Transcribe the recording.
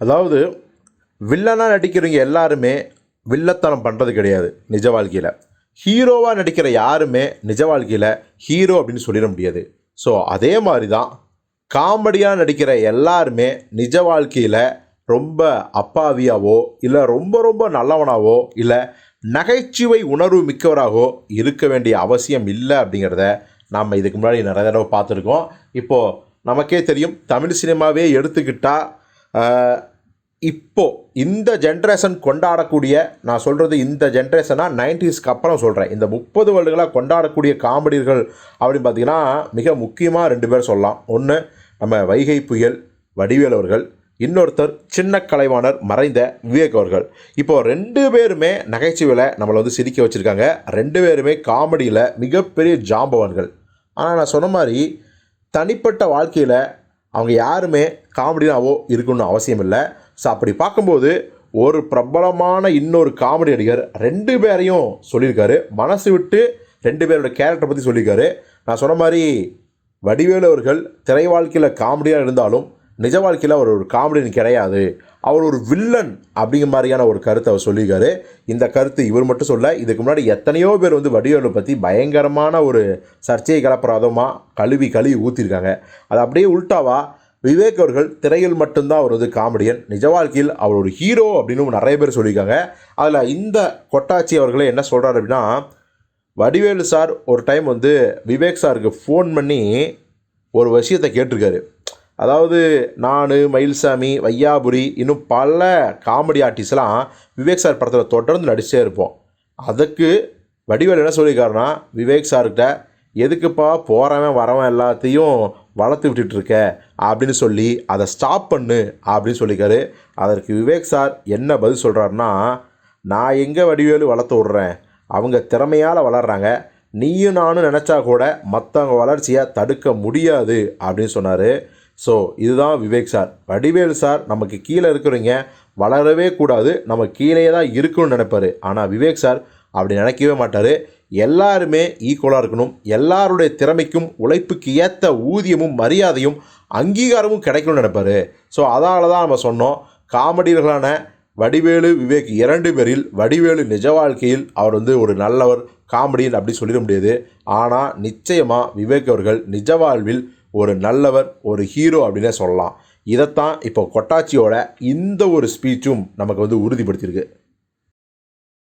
அதாவது வில்லனாக நடிக்கிறவங்க எல்லாருமே வில்லத்தனம் பண்ணுறது கிடையாது நிஜ வாழ்க்கையில். ஹீரோவாக நடிக்கிற யாருமே நிஜ வாழ்க்கையில் ஹீரோ அப்படின்னு சொல்லிட முடியாது. ஸோ அதே மாதிரி தான் காமெடியாக நடிக்கிற எல்லாருமே நிஜ வாழ்க்கையில் ரொம்ப அப்பாவியாவோ இல்லை ரொம்ப ரொம்ப நல்லவனாவோ இல்லை நகைச்சுவை உணர்வு மிக்கவராகவோ இருக்க வேண்டிய அவசியம் இல்லை அப்படிங்கிறத நாம் இதுக்கு முன்னாடி நிறைய தடவை பார்த்துருக்கோம். இப்போது நமக்கே தெரியும் தமிழ் சினிமாவே எடுத்துக்கிட்டால் இப்போது இந்த ஜென்ரேஷன் கொண்டாடக்கூடிய நான் சொல்கிறது இந்த ஜென்ரேஷனாக நைன்டிஸ்க்கு அப்புறம் சொல்கிறேன் இந்த முப்பது வருடங்களாக கொண்டாடக்கூடிய காமெடியர்கள் அப்படின்னு பார்த்தீங்கன்னா மிக முக்கியமாக ரெண்டு பேர் சொல்லலாம். ஒன்று நம்ம வைகை புயல் வடிவேல் அவர்கள். இன்னொருத்தர் சின்ன கலைவாணர் மறைந்த விவேக் அவர்கள். இப்போது ரெண்டு பேருமே நகைச்சுவையில் நம்மளை வந்து சிரிக்க வச்சுருக்காங்க. ரெண்டு பேருமே காமெடியில் மிகப்பெரிய ஜாம்பவான்கள். ஆனால் நான் சொன்ன மாதிரி தனிப்பட்ட வாழ்க்கையில் அவங்க யாருமே காமெடினாவோ இருக்கணும்னு அவசியம் இல்லை. ஸோ அப்படி பார்க்கும்போது ஒரு பிரபலமான இன்னொரு காமெடி நடிகர் ரெண்டு பேரையும் சொல்லியிருக்காரு. மனசு விட்டு ரெண்டு பேரோட கேரக்டரை பற்றி சொல்லியிருக்காரு. நான் சொன்ன மாதிரி வடிவேலு அவர்கள் திரை வாழ்க்கையில் காமெடியாக இருந்தாலும் நிஜ வாழ்க்கையில் அவர் ஒரு காமெடியன் கிடையாது. அவர் ஒரு வில்லன் அப்படிங்கிற மாதிரியான ஒரு கருத்தை அவர் சொல்லியிருக்காரு. இந்த கருத்து இவர் மட்டும் சொல்ல இதுக்கு முன்னாடி எத்தனையோ பேர் வந்து வடிவேலு பற்றி பயங்கரமான ஒரு சர்ச்சையை கலப்புறாதமாக கழுவி கழுவி ஊற்றிருக்காங்க அது அப்படியே உல்டாவா? விவேக் அவர்கள் திரையில் மட்டும்தான் அவர் வந்து காமெடியன் நிஜ வாழ்க்கையில் அவர் ஒரு ஹீரோ அப்படின்னு நிறைய பேர் சொல்லியிருக்காங்க. அதில் இந்த கொட்டாச்சி அவர்களே என்ன சொல்கிறார் அப்படின்னா வடிவேலு சார் ஒரு டைம் வந்து விவேக் சாருக்கு ஃபோன் பண்ணி ஒரு விஷயத்தை கேட்டிருக்காரு. அதாவது நான் மயில்சாமி வையாபுரி இன்னும் பல காமெடி ஆர்டிஸ்ட்லாம் விவேக் சார் படத்தில் தொடர்ந்து நடிச்சே இருப்போம். அதுக்கு வடிவேலு என்ன சொல்லியிருக்காருன்னா விவேக் சார்கிட்ட எதுக்குப்பா போகிறவன் வரவன் எல்லாத்தையும் வளர்த்து விட்டுட்டு இருக்க? அப்படின்னு சொல்லி அதை ஸ்டாப் பண்ணு அப்படின்னு சொல்லியிருக்காரு. அதற்கு விவேக் சார் என்ன பதில் சொல்கிறாருன்னா நான் எங்கே வடிவேலு வளர்த்து விட்றேன்? அவங்க திறமையால் வளர்கிறாங்க நீயும் நானும் நினச்சா கூட மற்றவங்க வளர்ச்சியை தடுக்க முடியாது அப்படின்னு சொன்னார். ஸோ இதுதான் விவேக் சார். வடிவேலு சார் நமக்கு கீழே இருக்கிறவங்க வளரவே கூடாது. நம்ம கீழே தான் இருக்கணும்னு நினைப்பாரு. ஆனால் விவேக் சார் அப்படி நினைக்கவே மாட்டார். எல்லாருமே ஈக்குவலாக இருக்கணும். எல்லாருடைய திறமைக்கும் உழைப்புக்கு ஏற்ற ஊதியமும் மரியாதையும் அங்கீகாரமும் கிடைக்கணும்னு நினைப்பாரு. ஸோ அதனால தான் நம்ம சொன்னோம். காமெடியர்களான வடிவேலு விவேக் இரண்டு பேரில் வடிவேலு நிஜ வாழ்க்கையில் அவர் வந்து ஒரு நல்லவர் காமெடியன் அப்படி சொல்லிட முடியாது. ஆனால் நிச்சயமாக விவேக் அவர்கள் நிஜ வாழ்வில் ஒரு நல்லவர் ஒரு ஹீரோ அப்படின்னே சொல்லலாம். இதைத்தான் இப்போ கொட்டாச்சியோட இந்த ஒரு ஸ்பீச்சும் நமக்கு வந்து உறுதிப்படுத்தியிருக்கு.